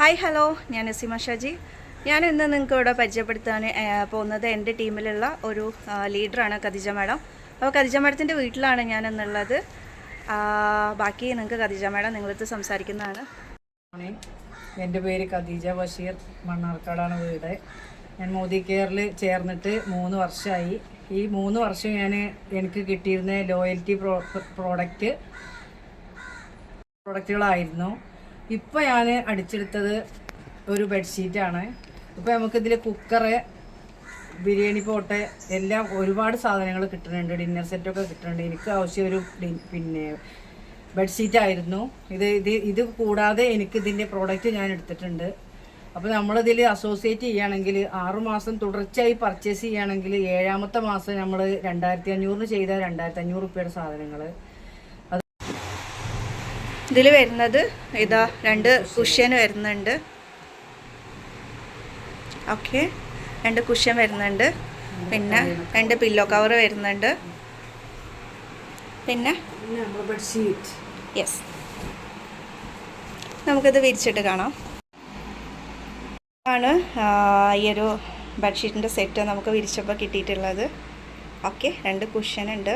Hi hello. ഞാൻ നസീമ ഷാജി. ഞാൻ ഇന്ന് നിങ്ങൾക്ക് ഇവിടെ പരിചയപ്പെടുത്താൻ പോകുന്നത് എന്റെ ടീമിലുള്ള ഒരു ലീഡറാണ് ഖദീജ മാഡം. അപ്പോൾ ഖദീജ മാഡത്തിന്റെ വീട്ടിലാണ് ഞാൻ എന്നുള്ളത് ബാക്കി നിങ്ങൾക്ക് ഖദീജ മാഡം നിങ്ങളടുത്ത് സംസാരിക്കുന്നതാണ്. എന്റെ പേര് ഖദീജ ബഷീർ മണ്ണാർക്കാടാണ് വീട്. ഞാൻ മോദി കെയറിൽ ചേർന്നിട്ട് മൂന്ന് വർഷമായി. ഈ മൂന്ന് വർഷം ഞാൻ എനിക്ക് കിട്ടിയിരുന്ന ലോയൽറ്റി പ്രോ പ്രോഡക്റ്റ് പ്രോഡക്റ്റുകളായിരുന്നു. ഇപ്പോൾ ഞാൻ അടിച്ചെടുത്തത് ഒരു ബെഡ്ഷീറ്റാണ് ഇപ്പോൾ നമുക്കിതിൽ കുക്കറ് ബിരിയാണി പോട്ടെ എല്ലാം ഒരുപാട് സാധനങ്ങൾ കിട്ടുന്നുണ്ട്. ഡിന്നർ സെറ്റൊക്കെ കിട്ടുന്നുണ്ട്. എനിക്ക് ആവശ്യം ഒരു പിന്നെ ബെഡ്ഷീറ്റായിരുന്നു ഇത് ഇത് ഇത് കൂടാതെ എനിക്ക് ഇതിന്റെ പ്രോഡക്റ്റ് ഞാൻ എടുത്തിട്ടുണ്ട്. അപ്പോൾ നമ്മളിതിൽ അസോസിയേറ്റ് ചെയ്യുകയാണെങ്കിൽ ആറുമാസം തുടർച്ചയായി പർച്ചേസ് ചെയ്യുകയാണെങ്കിൽ ഏഴാമത്തെ മാസം നമ്മൾ രണ്ടായിരത്തി അഞ്ഞൂറിന് ചെയ്ത രണ്ടായിരത്തി അഞ്ഞൂറ് റുപ്യയുടെ സാധനങ്ങൾ ഇതിൽ വരുന്നത് ഇതാ രണ്ട് കുഷ്യൻ വരുന്നുണ്ട്. ഓക്കെ. രണ്ട് കുഷ്യൻ വരുന്നുണ്ട്. പിന്നെ രണ്ട് പില്ലോ കവർ വരുന്നുണ്ട്. പിന്നെ? യെസ്. നമുക്കിത് വിരിച്ചിട്ട് കാണാം. ആ, ഈ ഒരു ബെഡ്ഷീറ്റിന്റെ സെറ്റ് നമുക്ക് വിരിച്ചപ്പോൾ കിട്ടിയിട്ടുള്ളത്. ഓക്കെ. രണ്ട് കുഷ്യൻ ഉണ്ട്